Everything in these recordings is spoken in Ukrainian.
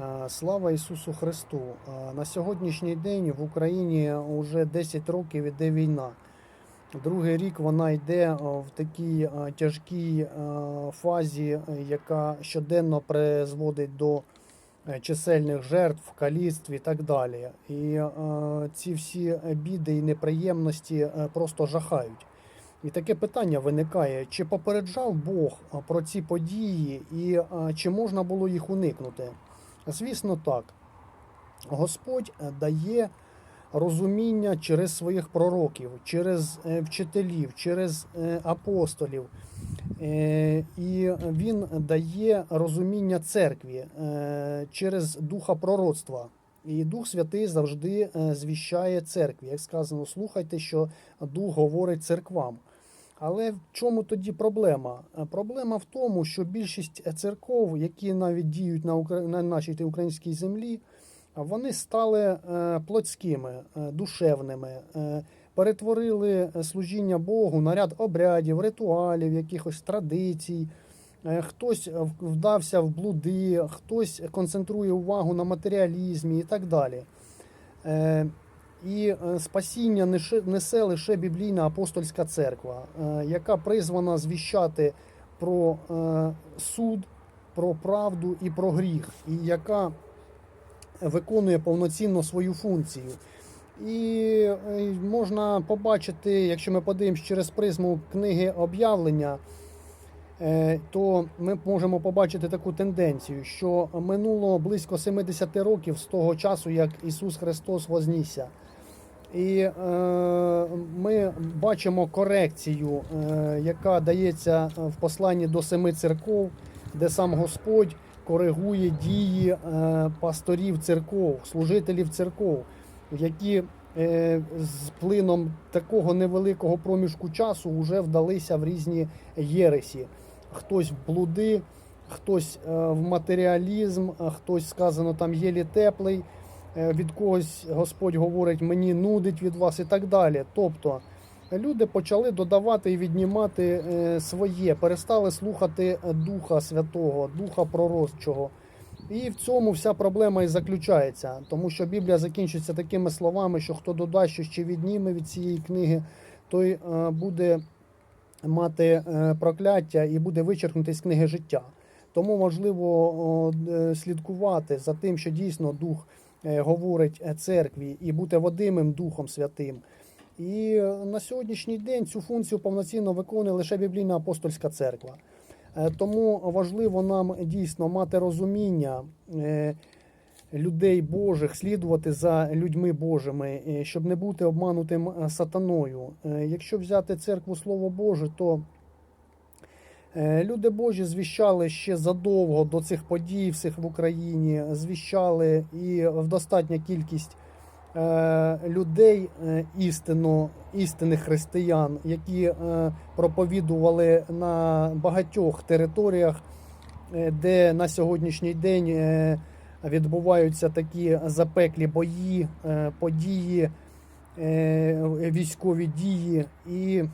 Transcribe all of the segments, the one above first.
Е, Слава Ісусу Христу! Е, На сьогоднішній день в Україні вже 10 років іде війна. Другий рік вона йде е, в такій тяжкій фазі, яка щоденно призводить до чисельних жертв, каліцтв і так далі. І ці всі біди і неприємності просто жахають. І таке питання виникає: чи попереджав Бог про ці події, і чи можна було їх уникнути? Звісно, так. Господь е, дає розуміння через своїх пророків, через е, вчителів, через е, апостолів. І Він дає розуміння церкві через духа пророцтва. І Дух Святий завжди звіщає церкві. Як сказано, слухайте, що Дух говорить церквам. Але в чому тоді проблема? Е, Проблема в тому, що більшість церков, які навіть діють на, на нашій українській землі, а вони стали е, плотськими, е, душевними, е, перетворили служіння Богу на ряд обрядів, ритуалів, якихось традицій. Е, Хтось вдався в блуди, хтось концентрує увагу на матеріалізмі і так далі. І е, спасіння несе лише біблійна апостольська церква, е, яка призвана звіщати про е, суд, про правду і про гріх, і яка виконує повноцінно свою функцію. І можна побачити, якщо ми подивимось через призму книги об'явлення, то ми можемо побачити таку тенденцію, що минуло близько 70 років з того часу, як Ісус Христос вознісся. І е, ми бачимо корекцію, е, яка дається в посланні до семи церков, де сам Господь коригує дії е, пасторів церков, служителів церков, які е, з плином такого невеликого проміжку часу вже вдалися в різні єресі. Хтось в блуди, хтось е, в матеріалізм, хтось сказано там єлі теплий. Е, від когось Господь говорить, мені нудить від вас і так далі. Тобто люди почали додавати і віднімати е, своє, перестали слухати Духа Святого, Духа Пророчого. І в цьому вся проблема і заключається, тому що Біблія закінчується такими словами, що хто додасть, що ще відніме від цієї книги, той е, буде мати прокляття і буде вичеркнутий з книги життя. Тому важливо слідкувати за тим, що дійсно Дух говорить е, церкві, і бути водимим Духом Святим. І е, на сьогоднішній день цю функцію повноцінно виконує лише біблійна апостольська церква. Е, Тому важливо нам дійсно мати розуміння е, людей Божих, слідувати за людьми Божими, е, щоб не бути обманутим е, сатаною. Е, Якщо взяти церкву Слово Боже, то Е, Люди Божі звіщали ще задовго до цих подій всіх в Україні, звіщали і в достатня кількість е, людей е, істинно, істинних християн, які е, проповідували на багатьох територіях, е, де на сьогоднішній день е, відбуваються такі запеклі бої, е, події, е, військові дії. І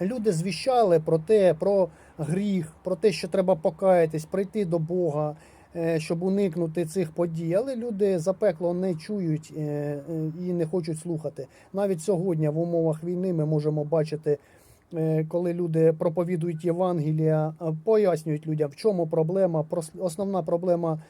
Люди звіщали про те, про гріх, про те, що треба покаятись, прийти до Бога, е, щоб уникнути цих подій. Але люди запекло не чують е, е, і не хочуть слухати. Навіть сьогодні, в умовах війни, ми можемо бачити, коли люди проповідують Євангелія, пояснюють людям, в чому проблема. Основна проблема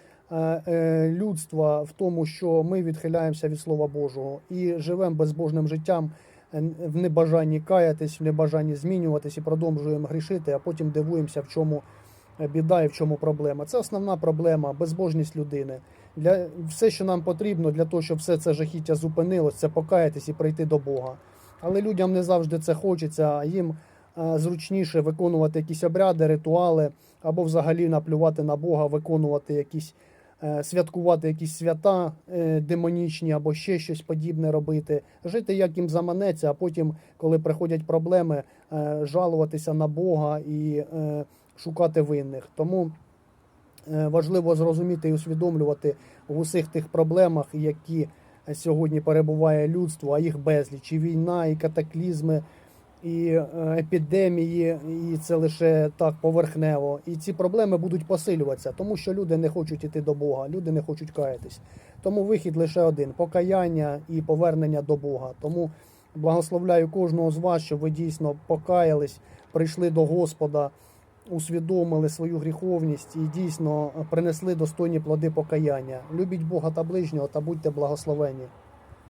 людства в тому, що ми відхиляємося від Слова Божого і живемо безбожним життям в небажанні каятись, в небажанні змінюватись і продовжуємо грішити, а потім дивуємося, в чому біда і в чому проблема. Це основна проблема безбожність людини. Для все, що нам потрібно для того, щоб все це жахіття зупинилось, це покаятись і прийти до Бога. Але людям не завжди це хочеться, а їм е, зручніше виконувати якісь обряди, ритуали або взагалі наплювати на Бога, виконувати якісь е, святкувати якісь свята е, демонічні або ще щось подібне робити, жити як їм заманеться, а потім, коли приходять проблеми, е, жалуватися на Бога і е, шукати винних. Тому е, важливо зрозуміти і усвідомлювати в усіх тих проблемах, які сьогодні перебуває людство, а їх безліч, і війна, і катаклізми, і е, епідемії, і це лише так поверхнево. І ці проблеми будуть посилюватися, тому що люди не хочуть іти до Бога, люди не хочуть каятись. Тому вихід лише один покаяння і повернення до Бога. Тому благословляю кожного з вас, щоб ви дійсно покаялись, прийшли до Господа, усвідомили свою гріховність і дійсно принесли достойні плоди покаяння. Любіть Бога та ближнього та будьте благословені.